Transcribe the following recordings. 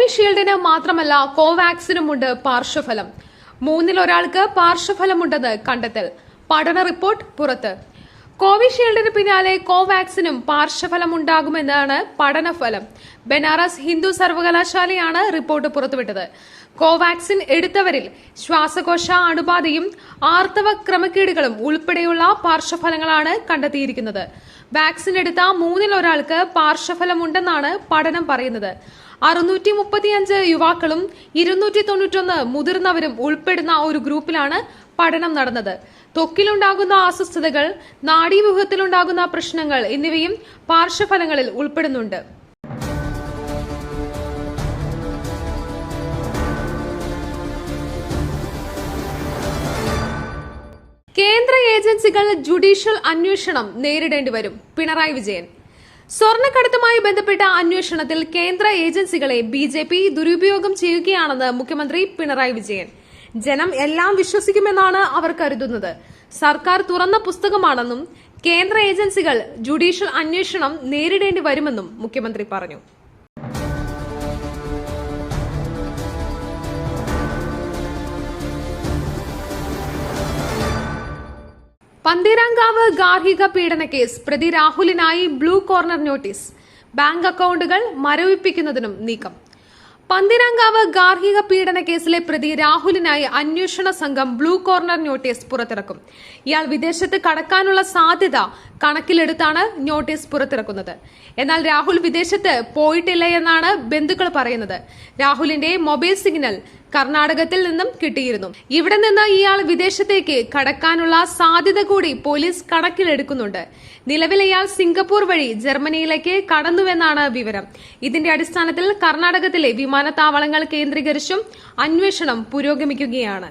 കോവിഷീൽഡിന് മാത്രമല്ല കോവാക്സിനുമുണ്ട് പാർശ്വഫലം. മൂന്നിൽ ഒരാൾക്ക് പാർശ്വഫലമുണ്ടെന്ന് കണ്ടെത്തൽ. പഠന റിപ്പോർട്ട് പുറത്ത്. കോവിഷീൽഡിന് പിന്നാലെ കോവാക്സിനും പാർശ്വഫലമുണ്ടാകുമെന്നാണ് പഠനഫലം. ബനാറസ് ഹിന്ദു സർവകലാശാലയാണ് റിപ്പോർട്ട് പുറത്തുവിട്ടത്. കോവാക്സിൻ എടുത്തവരിൽ ശ്വാസകോശ അണുബാധയും ആർത്തവ ക്രമക്കേടുകളും ഉൾപ്പെടെയുള്ള പാർശ്വഫലങ്ങളാണ് കണ്ടെത്തിയിരിക്കുന്നത്. വാക്സിൻ എടുത്ത മൂന്നിൽ ഒരാൾക്ക് പാർശ്വഫലമുണ്ടെന്നാണ് പഠനം പറയുന്നത്. അറുന്നൂറ്റി മുപ്പത്തിയഞ്ച് യുവാക്കളും ഇരുന്നൂറ്റി തൊണ്ണൂറ്റൊന്ന് മുതിർന്നവരും ഉൾപ്പെടുന്ന ഒരു ഗ്രൂപ്പിലാണ് പഠനം നടന്നത്. ത്വക്കിലുണ്ടാകുന്ന അസ്വസ്ഥതകൾ നാഡീവ്യൂഹത്തിലുണ്ടാകുന്ന പ്രശ്നങ്ങൾ എന്നിവയും പാർശ്വഫലങ്ങളിൽ ഉൾപ്പെടുന്നുണ്ട്. ഏജൻസികൾ ജുഡീഷ്യൽ അന്വേഷണം നേരിടേണ്ടി വരും. പിണറായി വിജയൻ. സ്വർണക്കടത്തുമായി ബന്ധപ്പെട്ട അന്വേഷണത്തിൽ കേന്ദ്ര ഏജൻസികളെ ബി ജെ പി ദുരുപയോഗം ചെയ്യുകയാണെന്ന് മുഖ്യമന്ത്രി പിണറായി വിജയൻ. ജനം എല്ലാം വിശ്വസിക്കുമെന്നാണ് അവർ കരുതുന്നത്. സർക്കാർ തുറന്ന പുസ്തകമാണെന്നും കേന്ദ്ര ഏജൻസികൾ ജുഡീഷ്യൽ അന്വേഷണം നേരിടേണ്ടി വരുമെന്നും മുഖ്യമന്ത്രി പറഞ്ഞു. പന്തീരാങ്കാവ് ഗാർഹിക പീഡന കേസ് പ്രതി രാഹുലിനായി ബ്ലൂ കോർണർ നോട്ടീസ്. ബാങ്ക് അക്കൗണ്ടുകൾ മരവിപ്പിക്കുന്നതിനും നീക്കം. പന്തീരാങ്കാവ് ഗാർഹിക പീഡന കേസിലെ പ്രതി രാഹുലിനായി അന്വേഷണ സംഘം ബ്ലൂ കോർണർ നോട്ടീസ് പുറത്തിറക്കും. ഇയാൾ വിദേശത്ത് കടക്കാനുള്ള സാധ്യത കണക്കിലെടുത്താണ് നോട്ടീസ് പുറത്തിറക്കുന്നത്. എന്നാൽ രാഹുൽ വിദേശത്ത് പോയിട്ടില്ല എന്നാണ് ബന്ധുക്കൾ പറയുന്നത്. രാഹുലിന്റെ മൊബൈൽ സിഗ്നൽ കർണാടകത്തിൽ നിന്നും കിട്ടിയിരുന്നു. ഇവിടെ നിന്ന് ഇയാൾ വിദേശത്തേക്ക് കടക്കാനുള്ള സാധ്യത കൂടി പോലീസ് കണക്കിലെടുക്കുന്നുണ്ട്. നിലവിൽ ഇയാൾ സിംഗപ്പൂർ വഴി ജർമ്മനിയിലേക്ക് കടന്നുവെന്നാണ് വിവരം. ഇതിന്റെ അടിസ്ഥാനത്തിൽ കർണാടകത്തിലെ വിമാനത്താവളങ്ങൾ കേന്ദ്രീകരിച്ചും അന്വേഷണം പുരോഗമിക്കുകയാണ്.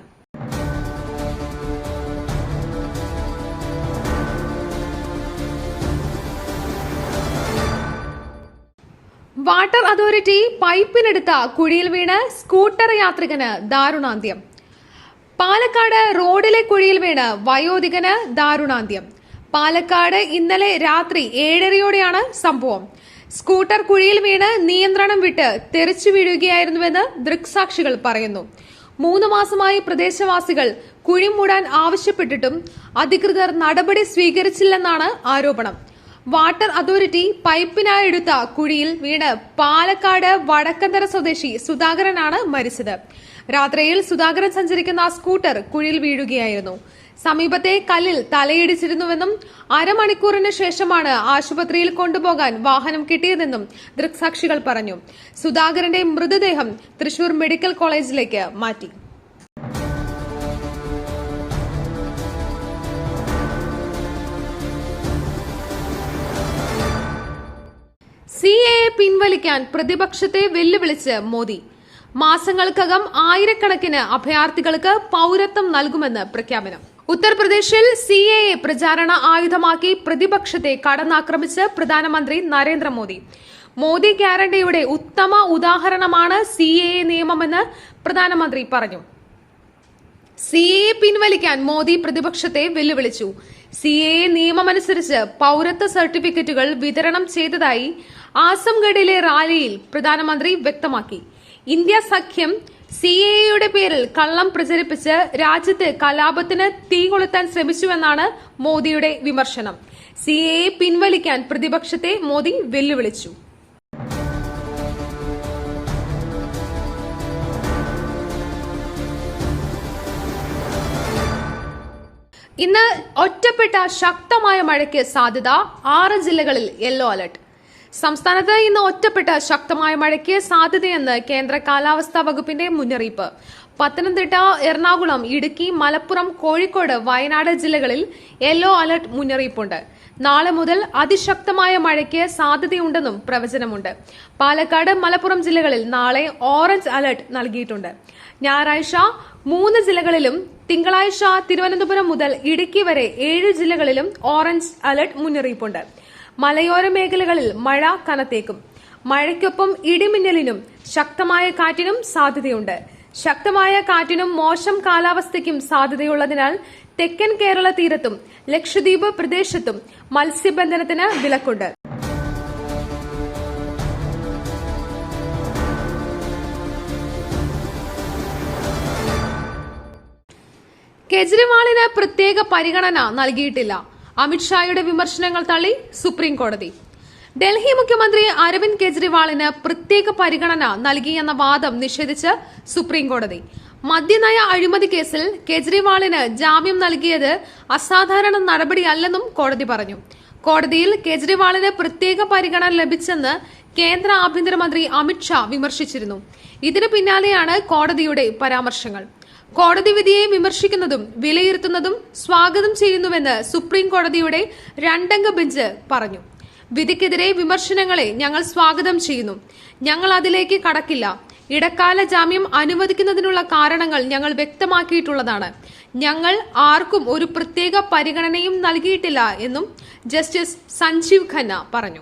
വാട്ടർ അതോറിറ്റി പൈപ്പിനെടുത്ത കുഴിയിൽ വീണ് സ്കൂട്ടർ യാത്രികന് ദാരുണാന്ത്യം. പാലക്കാട് റോഡിലെ കുഴിയിൽ വീണ് വയോധികന് ദാരുണാന്ത്യം. പാലക്കാട് ഇന്നലെ രാത്രി ഏഴരയോടെയാണ് സംഭവം. സ്കൂട്ടർ കുഴിയിൽ വീണ് നിയന്ത്രണം വിട്ട് തെറിച്ചു വീഴുകയായിരുന്നുവെന്ന് ദൃക്സാക്ഷികൾ പറയുന്നു. മൂന്ന് മാസമായി പ്രദേശവാസികൾ കുഴി മൂടാൻ ആവശ്യപ്പെട്ടിട്ടും അധികൃതർ നടപടി സ്വീകരിച്ചില്ലെന്നാണ് ആരോപണം. വാട്ടർ അതോറിറ്റി പൈപ്പിനായി എടുത്ത കുഴിയിൽ വീണ് പാലക്കാട് വടക്കന്തര സ്വദേശി സുധാകരനാണ് മരിച്ചത്. രാത്രിയിൽ സുധാകരൻ സഞ്ചരിക്കുന്ന സ്കൂട്ടർ കുഴിയിൽ വീഴുകയായിരുന്നു. സമീപത്തെ കല്ലിൽ തലയിടിച്ചിരുന്നുവെന്നും അരമണിക്കൂറിന് ശേഷമാണ് ആശുപത്രിയിൽ കൊണ്ടുപോകാൻ വാഹനം കിട്ടിയതെന്നും ദൃക്സാക്ഷികൾ പറഞ്ഞു. സുധാകരന്റെ മൃതദേഹം തൃശൂർ മെഡിക്കൽ കോളേജിലേക്ക് മാറ്റി. പിൻവലിക്കാൻ പ്രതിപക്ഷത്തെ വെല്ലുവിളിച്ച് മോദി. മാസങ്ങൾക്കകം ആയിരക്കണക്കിന് അഭയാർത്ഥികൾക്ക് പൗരത്വം നൽകുമെന്ന് പ്രഖ്യാപനം. ഉത്തർപ്രദേശിൽ സി എ എ പ്രചാരണ ആയുധമാക്കി പ്രതിപക്ഷത്തെ കടന്നാക്രമിച്ച് പ്രധാനമന്ത്രി നരേന്ദ്രമോദി. മോദി ഗ്യാരണ്ടിയുടെ ഉത്തമ ഉദാഹരണമാണ് സി എ നിയമമെന്ന് പ്രധാനമന്ത്രി പറഞ്ഞു. സി എ പിൻവലിക്കാൻ മോദി പ്രതിപക്ഷത്തെ വെല്ലുവിളിച്ചു. സി എ നിയമമനുസരിച്ച് പൌരത്വ സർട്ടിഫിക്കറ്റുകൾ വിതരണം ചെയ്തതായി ആസംഗഡിലെ റാലിയിൽ പ്രധാനമന്ത്രി വ്യക്തമാക്കി. ഇന്ത്യ സഖ്യം സി എയുടെ പേരിൽ കള്ളം പ്രചരിപ്പിച്ച് രാജ്യത്ത് കലാപത്തിന് തീ കൊളുത്താൻ ശ്രമിച്ചുവെന്നാണ് മോദിയുടെ വിമർശനം. സി എ പിൻവലിക്കാൻ പ്രതിപക്ഷത്തെ മോദി വെല്ലുവിളിച്ചു. ഇന്ന് ഒറ്റപ്പെട്ട ശക്തമായ മഴയ്ക്ക് സാധ്യത ആറ് ജില്ലകളിൽ യെല്ലോ അലർട്ട്. സംസ്ഥാനത്ത് ഇന്ന് ഒറ്റപ്പെട്ട ശക്തമായ മഴയ്ക്ക് സാധ്യതയെന്ന് കേന്ദ്ര കാലാവസ്ഥാ വകുപ്പിന്റെ മുന്നറിയിപ്പ്. പത്തനംതിട്ട എറണാകുളം ഇടുക്കി മലപ്പുറം കോഴിക്കോട് വയനാട് ജില്ലകളിൽ യെല്ലോ അലർട്ട് മുന്നറിയിപ്പുണ്ട്. നാളെ മുതൽ അതിശക്തമായ മഴയ്ക്ക് സാധ്യതയുണ്ടെന്നും പ്രവചനമുണ്ട്. പാലക്കാട് മലപ്പുറം ജില്ലകളിൽ നാളെ ഓറഞ്ച് അലർട്ട് നൽകിയിട്ടുണ്ട്. ഞായറാഴ്ച മൂന്ന് ജില്ലകളിലും തിങ്കളാഴ്ച തിരുവനന്തപുരം മുതൽ ഇടുക്കി വരെ ഏഴ് ജില്ലകളിലും ഓറഞ്ച് അലർട്ട് മുന്നറിയിപ്പുണ്ട്. മലയോര മേഖലകളിൽ മഴ കനത്തേക്കും. മഴയ്ക്കൊപ്പം ഇടിമിന്നലിനും ശക്തമായ കാറ്റിനും സാധ്യതയുണ്ട്. ശക്തമായ കാറ്റിനും മോശം കാലാവസ്ഥയ്ക്കും സാധ്യതയുള്ളതിനാൽ തെക്കൻ കേരള തീരത്തും ലക്ഷദ്വീപ് പ്രദേശത്തും മത്സ്യബന്ധനത്തിന് വിലക്കുണ്ട്. കെജ്രിവാളിന് പ്രത്യേക പരിഗണന നൽകിയിട്ടില്ല. അമിത്ഷായുടെ വിമർശനങ്ങൾ തള്ളി സുപ്രീം കോടതി. ഡൽഹി മുഖ്യമന്ത്രി അരവിന്ദ് കെജ്രിവാളിന് പ്രത്യേക പരിഗണന നൽകിയെന്ന വാദം നിഷേധിച്ച് സുപ്രീം കോടതി. മദ്യനയ അഴിമതി കേസിൽ കെജ്രിവാളിന് ജാമ്യം നൽകിയത് അസാധാരണ നടപടിയല്ലെന്നും കോടതി പറഞ്ഞു. കോടതിയിൽ കെജ്രിവാളിന് പ്രത്യേക പരിഗണന ലഭിച്ചെന്ന് കേന്ദ്ര ആഭ്യന്തരമന്ത്രി അമിത്ഷാ വിമർശിച്ചിരുന്നു. ഇതിനു പിന്നാലെയാണ് കോടതിയുടെ പരാമർശങ്ങൾ. കോടതി വിധിയെ വിമർശിക്കുന്നതും വിലയിരുത്തുന്നതും സ്വാഗതം ചെയ്യുന്നുവെന്ന് സുപ്രീം കോടതിയുടെ രണ്ടംഗ ബെഞ്ച് പറഞ്ഞു. വിധിക്കെതിരെ വിമർശനങ്ങളെ ഞങ്ങൾ സ്വാഗതം ചെയ്യുന്നു. ഞങ്ങൾ അതിലേക്ക് കടക്കില്ല. ഇടക്കാല ജാമ്യം അനുവദിക്കുന്നതിനുള്ള കാരണങ്ങൾ ഞങ്ങൾ വ്യക്തമാക്കിയിട്ടുള്ളതാണ്. ഞങ്ങൾ ആർക്കും ഒരു പ്രത്യേക പരിഗണനയും നൽകിയിട്ടില്ല എന്നും ജസ്റ്റിസ് സഞ്ജീവ് ഖന്ന പറഞ്ഞു.